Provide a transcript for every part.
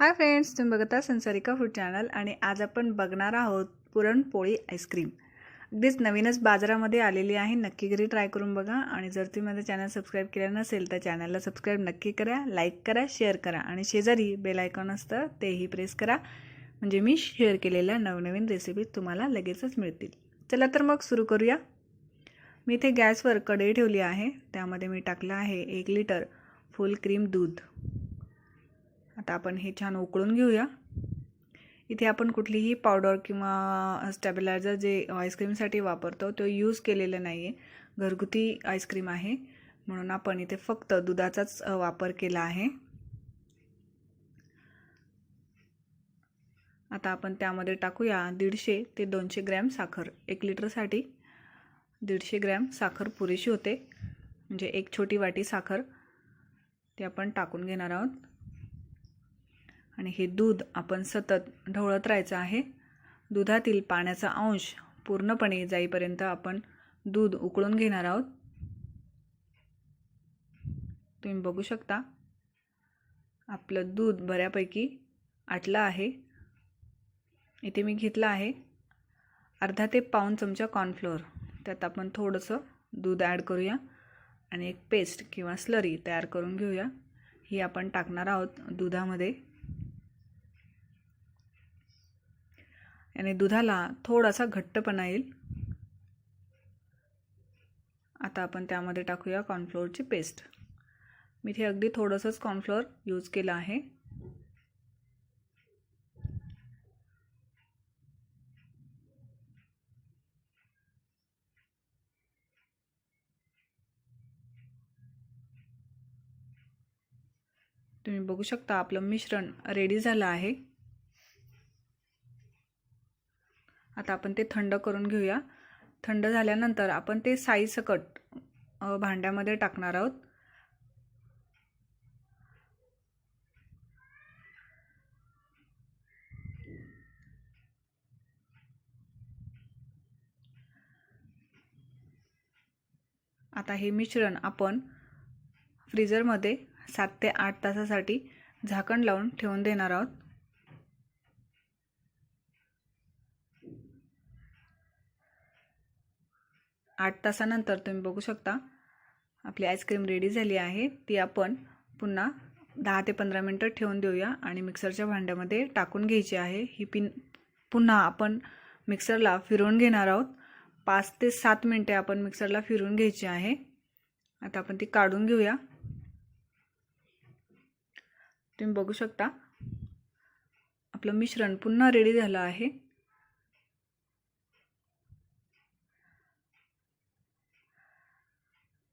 Hi friends तुम्ही बघता संसारिका food channel आणि आज आपण बघणार आहोत पुरणपोळी आईस्क्रीम. अगदीच नवीनच बाजारामध्ये आलेली आहे नक्की घरी ट्राय करून बघा आणि जर तुम्ही माझं चॅनल सबस्क्राईब केलं नसेल तर चॅनलला सबस्क्राईब नक्की करा लाईक करा शेअर करा आणि शेजारी बेल आयकॉन असतं तेही प्रेस करा. म्हणजे मी शेअर केलेल्या नवनवीन रेसिपी तुम्हाला लगेचच मिळतील. चला तर मग सुरू करूया. मी इथे गॅसवर कढई ठेवली आहे त्यामध्ये मी टाकलं आहे एक लिटर फुल क्रीम दूध. आता आपण हे छान उकळून घेऊया. इथे आपण कुठलीही पावडर किंवा स्टॅबिलायझर जे आईस्क्रीमसाठी वापरतो तो यूज केलेला नाही आहे घरगुती आईस्क्रीम आहे. म्हणून आपण इथे फक्त दुधाचाच वापर केला आहे. आता आपण त्यामध्ये टाकूया दीडशे ते दोनशे ग्रॅम साखर. एक लिटरसाठी दीडशे ग्रॅम साखर पुरेशी होते. म्हणजे एक छोटी वाटी साखर. ते आपण टाकून घेणार आहोत. आणि हे दूध आपण सतत ढवळत राहायचं आहे. दुधातील पाण्याचा अंश पूर्णपणे जाईपर्यंत आपण दूध उकळून घेणार आहोत. तुम्ही बघू शकता आपलं दूध बऱ्यापैकी आटलं आहे. इथे मी घेतलं आहे अर्धा ते पाऊन चमचा कॉर्नफ्लोअर त्यात आपण थोडंसं दूध ॲड करूया आणि एक पेस्ट किंवा स्लरी तयार करून घेऊया. ही आपण टाकणार आहोत दुधामध्ये. आणि दुधाला थोडासा घट्टपणा येईल. आता आपण त्यामध्ये टाकूया कॉर्नफ्लोअरची पेस्ट मी इथे अगदी थोडंसंच कॉर्नफ्लोअर यूज केलं आहे. तुम्ही बघू शकता आपलं मिश्रण रेडी झालं आहे. आता आपण ते थंड करून घेऊया. थंड झाल्यानंतर आपण ते साईसकट भांड्यामध्ये टाकणार आहोत. आता हे मिश्रण आपण फ्रीजरमध्ये सात ते आठ तासासाठी झाकण लावून ठेवून देणार आहोत. आठ तासानंतर तुम्ही बघू शकता. आपली आईस्क्रीम रेडी झाली आहे. ती आपण पुन्हा दहा ते पंधरा मिनटं ठेवून देऊया आणि मिक्सरच्या भांड्यामध्ये टाकून घ्यायची आहे. ही पिन पुन्हा आपण मिक्सरला फिरवून घेणार आहोत. पाच ते सात मिनटे आपण मिक्सरला फिरवून घ्यायची आहे. आता आपण ती काढून घेऊया. तुम्ही बघू शकता. आपलं मिश्रण पुन्हा रेडी झालं आहे.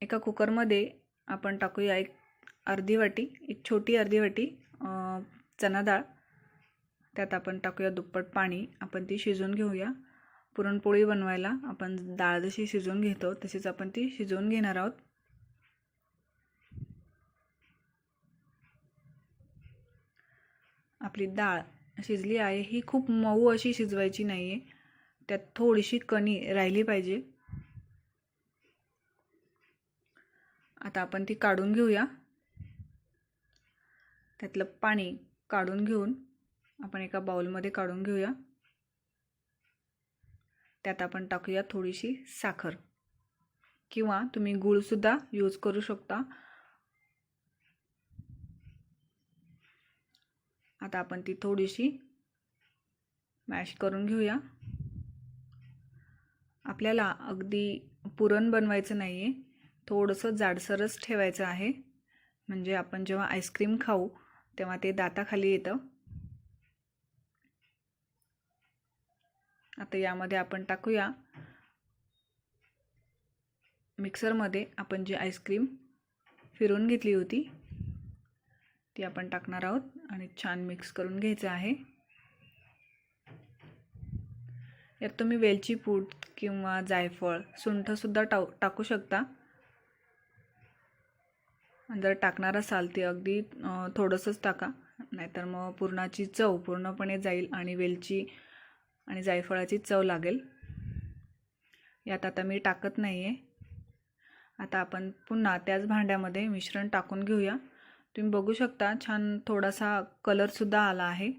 एका कुकरमध्ये आपण टाकूया एक अर्धी वाटी एक छोटी अर्धी वाटी चना डाळ. त्यात आपण टाकूया दुप्पट पाणी. आपण ती शिजवून घेऊया. पुरणपोळी बनवायला आपण डाळ जशी शिजवून घेतो तशीच आपण ती शिजवून घेणार आहोत. आपली डाळ शिजली आहे. ही खूप मऊ अशी शिजवायची नाही आहे त्यात थोडीशी कणी राहिली पाहिजे. आता आपण ती काढून घेऊया. त्यातलं पाणी काढून घेऊन आपण एका बाउलमध्ये काढून घेऊया. त्यात आपण टाकूया थोडीशी साखर. किंवा तुम्ही गूळसुद्धा यूज करू शकता. आता आपण ती थोडीशी मॅश करून घेऊया. आपल्याला अगदी पुरण बनवायचं नाही आहे थोडंसं जाडसरच ठेवायचं आहे. म्हणजे आपण जेव्हा आईस्क्रीम खाऊ तेव्हा ते दाताखाली येतं. आता यामध्ये आपण टाकूया. मिक्सरमध्ये आपण जी आईस्क्रीम फिरून घेतली होती ती आपण टाकणार आहोत आणि छान मिक्स करून घ्यायचं आहे. यात तुम्ही वेलची पूड किंवा जायफळ सुंठसुद्धा टाव टाकू शकता. जर टाकणार असाल ते अगदी थोडंसंच टाका. नाहीतर मग पुरणाची चव पूर्णपणे जाईल आणि वेलची आणि जायफळाची चव लागेल. यात आता मी टाकत नाही आहे आता आपण पुन्हा त्याच भांड्यामध्ये मिश्रण टाकून घेऊया. तुम्ही बघू शकता छान थोडासा कलरसुद्धा आला आहे.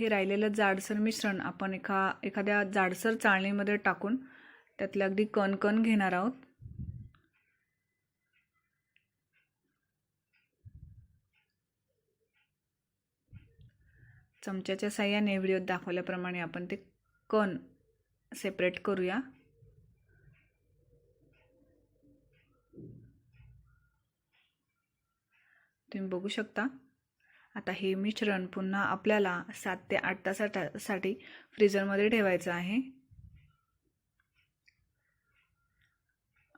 हे राहिलेलं जाडसर मिश्रण आपण एका एखाद्या जाडसर चाळणीमध्ये टाकून त्यातले अगदी कण कण घेणार आहोत. चमच्याच्या साह्याने व्हिडिओत दाखवल्याप्रमाणे आपण ते कण सेपरेट करूया. तुम्ही बघू शकता. आता हे मिश्रण पुन्हा आपल्याला सात ते आठ तासासाठी फ्रीजरमध्ये ठेवायचं आहे.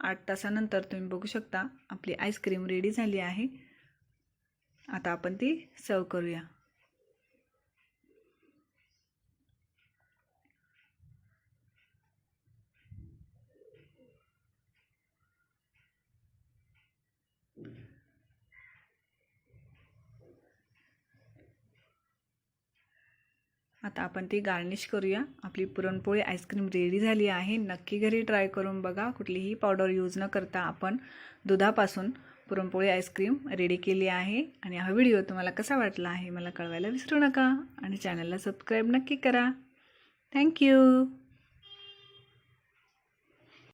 आठ तासानंतर तुम्ही बघू शकता आपली आईस्क्रीम रेडी झाली आहे. आता आपण ती सर्व करूया. आता आपण ती गार्निश करूया. आपली पुरणपोळी आईस्क्रीम रेडी झाली आहे. नक्की घरी ट्राय करून बघा. कुठलीही पावडर यूज न करता आपण दुधापासून पुरणपोळी आईस्क्रीम रेडी केली आहे. आणि हा व्हिडिओ तुम्हाला कसा वाटला आहे मला कळवायला विसरू नका. आणि चॅनलला सबस्क्राईब नक्की करा. थँक्यू